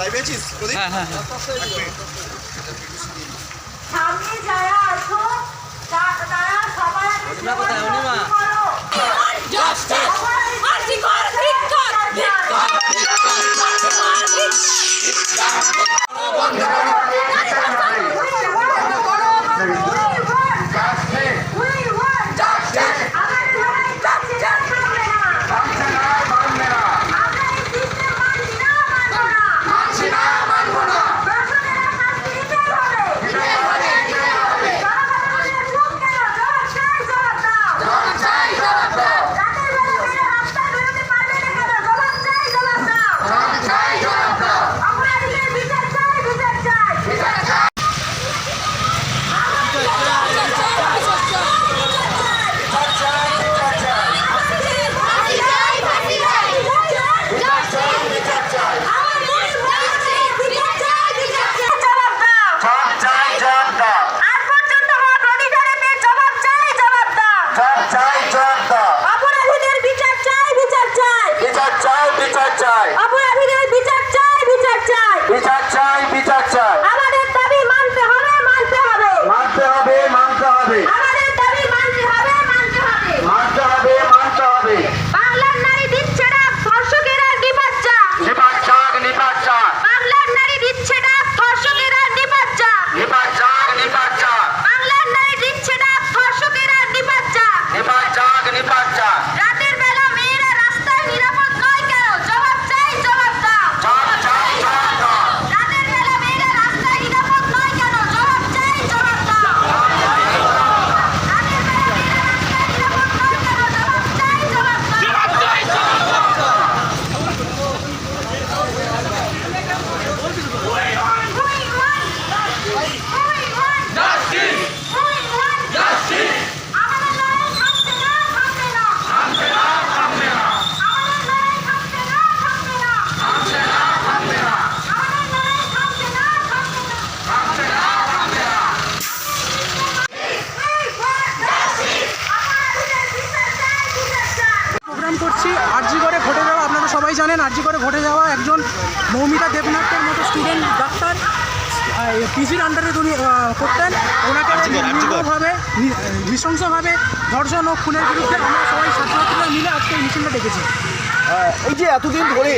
প্রদীপ হ্যাঁ হ্যাঁ হ্যাঁ এক মিনিট। সামনে যারা আছো তারা সবার কোথায়? অনিমা? করো। আমাদের লড়াই থামছে না, থামবে না। আমরা এই system মানছি না, মানবো না। দর্শকেরা শাস্তি দিতেই হবে। জনগণের মুখ কেন? জবাব চাই, জবাব দাও। রাতের বেলা মেয়েরা রাস্তায় বেরোতে পারবে না কেন? জবাব চাই, জবাব দাও। অপরাধীদের বিচার চাই, বিচার চাই। জবাব দাও। জব চাই জব দাও আজ পর্যন্ত হওয়া প্রতিটারে মেয়ের জবাব চাই, জবাব দাও। জব চাই জব দাও অপরাধীদের বিচার চাই, বিচার চাই। বিচার চাই বিচার চাই অপরাধীদের বিচার চাই, বিচার চাই। বিচার চাই বিচার চাই আমাদের দাবি মানতে হবে, মানতে হবে। মানতে হবে মানতে হবে প্রোগ্রাম করছি। আরজি করে ঘটে যাওয়া আপনারা সবাই জানেন আরজি করে ঘটে যাওয়া একজন মৌমিতা দেবনাথের মতো স্টুডেন্ট ডাক্তার। পিজির আন্ডারে তুমি করতেন। ওনাকে নির্মভাবে নৃশংসভাবে ধর্ষণ ও খুনের বিরুদ্ধে আমরা সবাই ছাত্রছাত্রীরা মিলে আজকে এই মিছিলটা ডেকেছি। এই যে এতদিন ধরে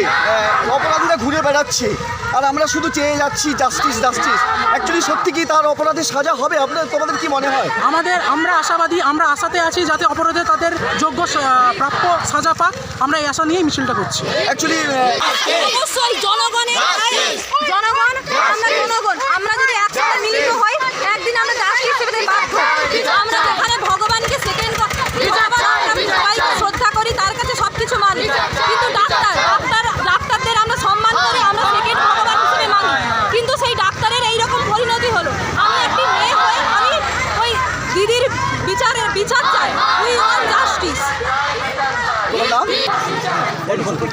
অপরাধীরা ঘুরে বেড়াচ্ছে আর আমরা শুধু চেয়ে যাচ্ছি জাস্টিস জাস্টিস অ্যাকচুয়ালি সত্যি কি তার অপরাধের সাজা হবে? আপনার তোমাদের কি মনে হয়? আমাদের আমরা আশাবাদী আমরা আশাতে আছি যাতে অপরাধে তাদের যোগ্য সা- প্রাপ্য সাজা পাক। আমরা এই আশা নিয়েই মিছিলটা করছি। অ্যাকচুয়ালি অবশ্যই জনগণের জনগণ জনগণ আমরা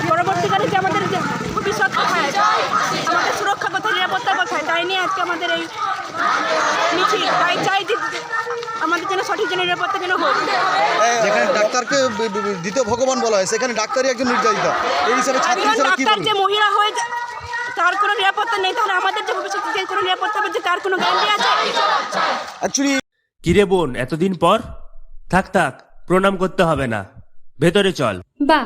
পরবর্তীকালে যে আমাদের যে ভবিষ্যৎ কোথায় আমাদের সুরক্ষা কোথায় নিরাপত্তা কোথায় তাই নিয়ে আজকে আমাদের এই মিছিল তাই চাই যে আমাদের যেন সঠিক যেন নিরাপত্তা যেন হোক। যেখানে ডাক্তারকে দ্বিতীয় ভগবান বলা হয় সেখানে ডাক্তারই একজন নির্যাতিতা। এই হিসাবে ছাত্র হিসাবে কি ডাক্তার যে মহিলা হয়ে তার কোনো নিরাপত্তা নেই তাহলে আমাদের যে ভবিষ্যতে যে কোনো নিরাপত্তা হবে যে তার কোনো গ্যারান্টি আছে? অ্যাকচুয়ালি কিরে বোন এতদিন পর? থাক থাক প্রণাম করতে হবে না। ভেতরে চল। বাহ